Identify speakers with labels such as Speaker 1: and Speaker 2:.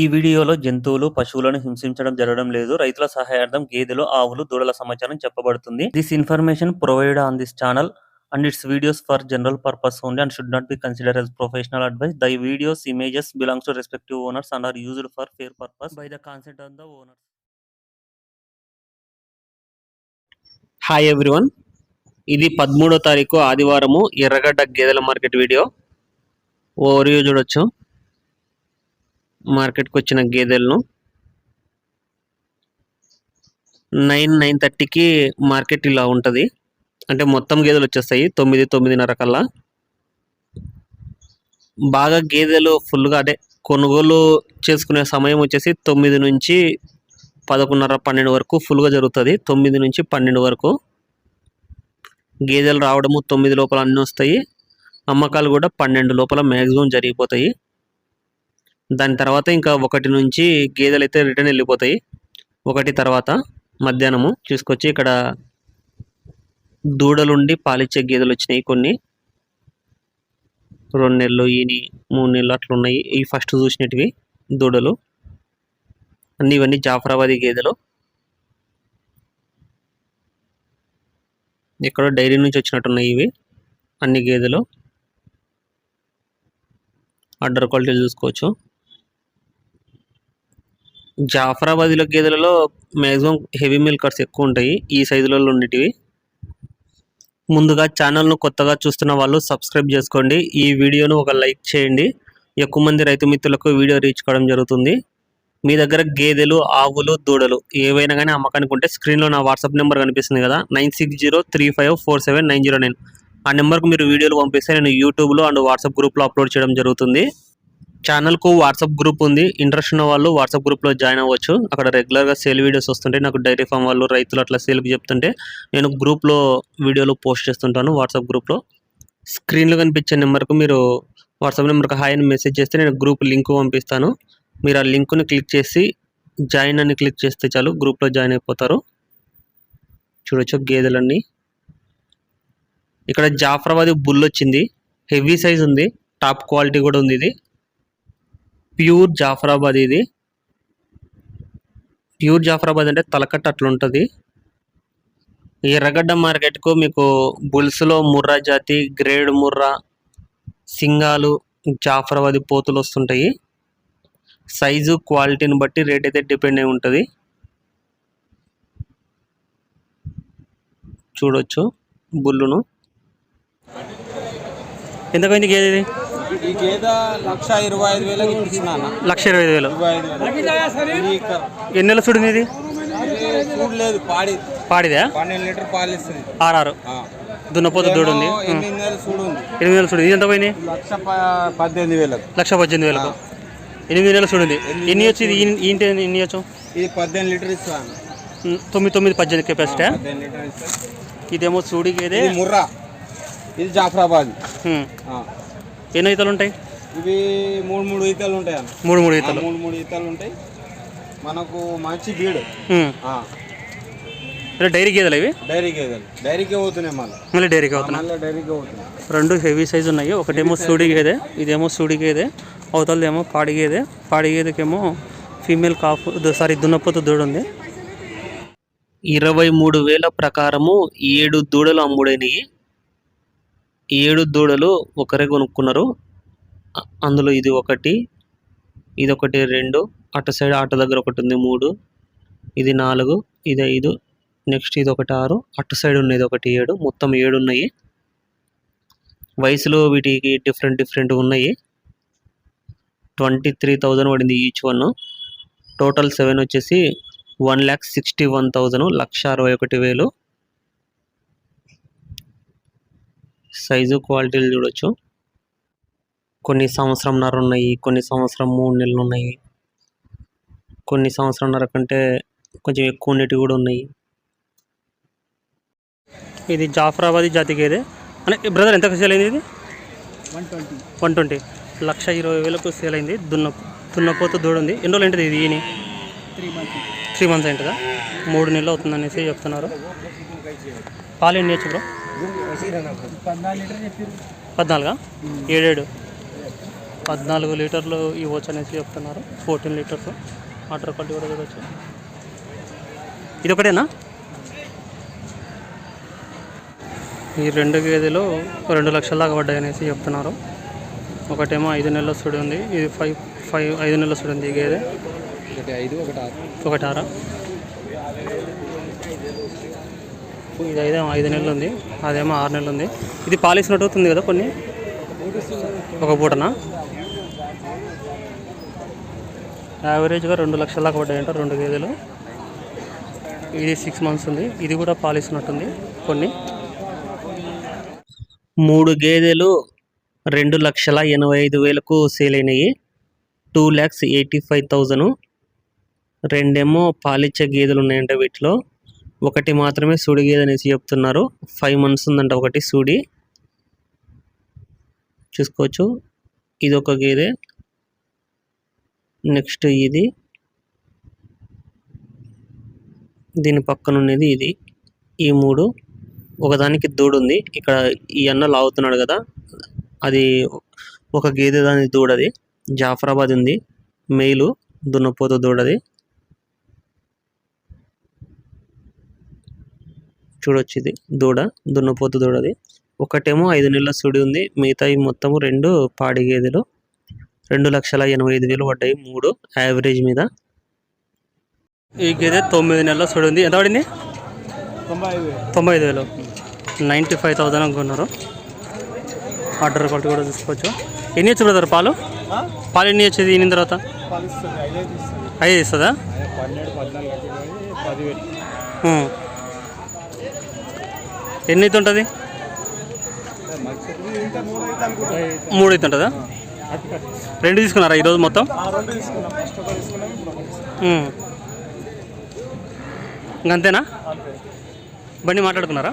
Speaker 1: ఈ వీడియోలో జంతువులు పశువులను హింసించడం జరగడం లేదు. రైతుల సహాయార్థం గేదెలు ఆవులు దూడల సమాచారం చెప్పబడుతుంది. This information provide on this channel and it's videos for general purpose only and should not be consider as professional advice the videos images belongs to respective owners and are used for fair purpose by the concept on the owner
Speaker 2: hi everyone ఇది పదమూడో తారీఖు ఆదివారం ఎర్రగడ్డ గేదెల market video. ఓ చూడొచ్చు. మార్కెట్కి వచ్చిన గేదెలను నైన్ నైన్ థర్టీకి మార్కెట్ ఇలా ఉంటుంది. అంటే మొత్తం గేదెలు వచ్చేస్తాయి తొమ్మిది తొమ్మిదిన్నర కల్లా. బాగా గేదెలు ఫుల్గా అంటే కొనుగోలు చేసుకునే సమయం వచ్చేసి తొమ్మిది నుంచి పదకొండున్నర పన్నెండు వరకు ఫుల్గా జరుగుతుంది. తొమ్మిది నుంచి పన్నెండు వరకు గేదెలు రావడము తొమ్మిది లోపల అన్నీ వస్తాయి. అమ్మకాలు కూడా పన్నెండు లోపల మ్యాక్సిమం జరిగిపోతాయి. దాని తర్వాత ఇంకా ఒకటి నుంచి గేదెలు అయితే రిటర్న్ వెళ్ళిపోతాయి. ఒకటి తర్వాత మధ్యాహ్నము చూసుకొచ్చి ఇక్కడ దూడలుండి పాలిచ్చే గేదెలు వచ్చినాయి కొన్ని. రెండు నెలలు ఈని మూడు నెలలు అట్లా ఉన్నాయి. ఈ ఫస్ట్ చూసినటివి దూడలు. అన్ని ఇవన్నీ జాఫరాబాదీ గేదెలు. ఇక్కడ డైరీ నుంచి వచ్చినట్టున్నాయి ఇవి. అన్ని గేదెలు. అడ్డర్ క్వాలిటీ చూసుకోవచ్చు. జాఫరాబాదీలో గేదెలలో మ్యాక్సిమం హెవీ మిల్కర్స్ ఎక్కువ ఉంటాయి. ఈ సైజులలో ఉండేటివి. ముందుగా ఛానల్ను కొత్తగా చూస్తున్న వాళ్ళు సబ్స్క్రైబ్ చేసుకోండి. ఈ వీడియోను ఒక లైక్ చేయండి. ఎక్కువ మంది రైతు మిత్రులకు వీడియో రీచ్ కావడం జరుగుతుంది. మీ దగ్గర గేదెలు ఆవులు దూడలు ఏవైనా కానీ అమ్మకానికి ఉంటే స్క్రీన్లో నా వాట్సాప్ నెంబర్ కనిపిస్తుంది కదా. Nine six zero three five four seven nine zero nine. ఆ నెంబర్కి మీరు వీడియోలు పంపిస్తే నేను యూట్యూబ్లో అండ్ వాట్సాప్ గ్రూప్లో అప్లోడ్ చేయడం జరుగుతుంది. ఛానల్కు వాట్సాప్ గ్రూప్ ఉంది. ఇంట్రెస్ట్ ఉన్న వాళ్ళు వాట్సాప్ గ్రూప్లో జాయిన్ అవ్వచ్చు. అక్కడ రెగ్యులర్గా సేల్ వీడియోస్ వస్తుంటాయి నాకు డైరీ ఫామ్ వాళ్ళు రైతులు అట్లా సేల్కి చెప్తుంటే నేను గ్రూప్లో వీడియోలు పోస్ట్ చేస్తుంటాను వాట్సాప్ గ్రూప్లో. స్క్రీన్లో కనిపించే నెంబర్కు మీరు వాట్సాప్ నెంబర్కి హాయ్ అని మెసేజ్ చేస్తే నేను గ్రూప్ లింక్ పంపిస్తాను. మీరు ఆ లింక్ని క్లిక్ చేసి జాయిన్ అని క్లిక్ చేస్తే చాలు గ్రూప్లో జాయిన్ అయిపోతారు. చూడొచ్చు గేదెలన్నీ. ఇక్కడ జాఫరాబాద్ బుల్ వచ్చింది. హెవీ సైజ్ ఉంది. టాప్ క్వాలిటీ కూడా ఉంది ఇది. ప్యూర్ జాఫరాబాద్ ఇది. ప్యూర్ జాఫరాబాద్ అంటే తలకట్ట అట్లుంటుంది. ఎర్రగడ్డ మార్కెట్కు మీకు బుల్స్లో ముర్రా జాతి గ్రేడ్ ముర్రా సింగాలు జాఫరాబాది పోతులు వస్తుంటాయి. సైజు క్వాలిటీని బట్టి రేట్ అయితే డిపెండ్ అయి ఉంటుంది. చూడొచ్చు బుల్లును. ఎంతకైంది గేదె ఇది
Speaker 3: ఈ గేదె లక్ష ఇరవై ఐదు వేలకు ఇప్పించిన
Speaker 2: లక్ష ఇరవై ఐదు వేలు. ఎన్ని నెలలు చూడింది ఇది
Speaker 3: ఇది చూడు లేదు పాడి.
Speaker 2: పాడిదా?
Speaker 3: పన్నెండు లీటర్ పాలు ఇస్తుంది.
Speaker 2: ఆర్ఆర్. దున్నపోతు దూడ ఉంది.
Speaker 3: ఎనిమిది నెలలు చూడు
Speaker 2: చూడు ఇది ఎంత పోయినాయి
Speaker 3: లక్ష పద్దెనిమిది వేలకు.
Speaker 2: లక్ష పద్దెనిమిది వేలకు. ఎనిమిది నెలలు చూడండి ఎన్ని వచ్చి ఇది ఏంటి ఎన్ని వచ్చు
Speaker 3: ఇది పద్దెనిమిది లీటర్ ఇస్తా అన్న.
Speaker 2: ఉమ్, తొమ్మిది తొమ్మిది పద్దెనిమిది కెపాసిటీ ఇదేమో గేదే
Speaker 3: ఇది? ముర్రా. ఇది జాఫరాబాద్.
Speaker 2: ఎన్ని ఈతలు ఉంటాయి?
Speaker 3: ఇవి మూడు మూడు ఈతలు ఉంటాయి అన్న.
Speaker 2: మూడు మూడు ఈతలు.
Speaker 3: మూడు మూడు ఈతలు ఉంటాయి. మనకు మంచి బీడు.
Speaker 2: డైరీ గేదెలు ఇవి?
Speaker 3: డైరీ గేదెలు. డైరీకే పోతున్నాయి మళ్ళీ.
Speaker 2: మళ్ళీ డైరీకి అవుతున్నాయి
Speaker 3: మళ్ళీ డైరీకే పోతున్నాయి.
Speaker 2: రెండు హెవీ సైజ్ ఉన్నాయి. ఒకటేమో సూడి గేదె ఇదేమో సూడి గేదె అవతలదేమో పాడి గేదె. పాడి గేదెకేమో ఫీమేల్ కాఫ్ సారీ దున్నపోతు దూడ ఉంది. ఇరవై మూడు వేల ప్రకారము ఏడు దూడలు అమ్ముడైనవి ఏడు దూడలు ఒకరే కొనుక్కున్నారు. అందులో ఇది ఒకటి ఇది ఒకటి రెండు అటు సైడ్ ఆట దగ్గర ఒకటి ఉంది మూడు ఇది నాలుగు ఇది ఐదు నెక్స్ట్ ఇది ఒకటి ఆరు అటు సైడ్ ఉన్నది ఒకటి ఏడు మొత్తం ఏడు ఉన్నాయి. వయసులో వీటికి డిఫరెంట్ డిఫరెంట్ ఉన్నాయి. ట్వంటీ త్రీ థౌజండ్ పడింది ఈచ్ వన్ టోటల్ సెవెన్ వచ్చేసి one lakh sixty one thousand లక్ష అరవై ఒకటి వేలు. సైజు క్వాలిటీలు చూడొచ్చు. కొన్ని సంవత్సరంన్నర ఉన్నాయి కొన్ని సంవత్సరం మూడు నెలలు ఉన్నాయి. కొన్ని సంవత్సరంన్నర కంటే కొంచెం ఎక్కువ ఉండేటివి కూడా ఉన్నాయి. ఇది జాఫరాబాదీ జాతి గేదె అంటే బ్రదర్ ఎంత సేల్ అయింది ఇది?
Speaker 3: One twenty.
Speaker 2: One twenty. లక్ష ఇరవై వేలకు సేల్ అయింది. దున్న దున్నపోతు దూడ ఉంది. ఎన్ని రోజులు ఏంటిది ఇది? ఈని
Speaker 3: త్రీ మంత్స్.
Speaker 2: త్రీ మంత్స్ ఏంటిదా మూడు నెలలు అవుతుంది అనేసి చెప్తున్నారు. పాలు ఎన్ని బ్రో?
Speaker 3: పద్నాలుగు?
Speaker 2: ఏడేడు.
Speaker 4: పద్నాలుగు లీటర్లు ఇవ్వచ్చు అనేసి చెప్తున్నారు. Fourteen litres. వాటర్ క్వాలిటీ కూడా చూడవచ్చు ఇది ఒకటేనా ఈ రెండు గేదెలు రెండు లక్షల దాకా పడ్డాయి అనేసి చెప్తున్నారు. ఒకటేమో ఐదు నెలల సుడి ఉంది. ఇది ఫైవ్ ఫైవ్ ఐదు నెలల సుడి ఉంది ఈ గేదె.
Speaker 3: ఒకటి ఐదు ఒకటి ఆరు
Speaker 4: ఒకటి ఆరా ఇది ఐదేమో ఐదు నెలలు ఉంది అదేమో ఆరు నెలలు ఉంది ఇది పాలిసినట్టు అవుతుంది కదా కొన్ని? ఒక పూటనా? యావరేజ్గా రెండు లక్షల దాకా పడ్డాయంట రెండు గేదెలు ఇది సిక్స్ మంత్స్ ఉంది. ఇది కూడా పాలిసినట్టుంది కొన్ని?
Speaker 2: మూడు గేదెలు రెండు లక్షల ఎనభై ఐదు వేలకు సేల్ అయినాయి. Two lakhs eighty five thousand. రెండేమో పాలిచ్చే గేదెలు ఉన్నాయంట వీటిలో. ఒకటి మాత్రమే సూడి గేదె అనేసి చెప్తున్నారు. ఫైవ్ మంత్స్ ఉందంట ఒకటి సూడి. చూసుకోవచ్చు. ఇది ఒక గేదె. నెక్స్ట్ ఇది. దీని పక్కన ఉన్నది ఇది. ఈ మూడు. ఒకదానికి దూడ ఉంది. ఇక్కడ ఈ అన్న లాగుతున్నాడు కదా. అది ఒక గేదె దాని దూడది. జాఫరాబాద్ ఉంది. మెయిలు దున్నపోతు దూడది. చూడొచ్చు ఇది దూడ దున్నపోతు దూడది. ఒకటేమో ఐదు నెలల సుడి ఉంది. మిగతా ఈ మొత్తము రెండు పాడి గేదెలు. రెండు లక్షల ఎనభై ఐదు వేలు పడ్డాయి. మూడు యావరేజ్ మీద.
Speaker 4: ఈ గేదె తొమ్మిది నెలల సుడి ఉంది. ఎంత పడింది?
Speaker 3: తొంభై ఐదు
Speaker 4: తొంభై ఐదు వేలు. నైంటీ ఫైవ్ థౌసండ్ అనుకున్నారు. ఆర్డర్ క్వాలిటీ కూడా చూసుకోవచ్చు. ఎన్ని బ్రదర్ పాలు? పాలు ఎన్ని వచ్చేది ఈయన తర్వాత?
Speaker 3: ఐదు
Speaker 4: ఇస్తుందా
Speaker 3: పన్నెండు పద్నాలుగు పదివేలు
Speaker 4: ఉం. ఎన్ని అయితే ఉంటుంది
Speaker 3: మూడు అయితే
Speaker 4: ఉంటుందా రెండు తీసుకున్నారా ఈరోజు మొత్తం? ఇంకంతేనా? బండి మాట్లాడుకున్నారా?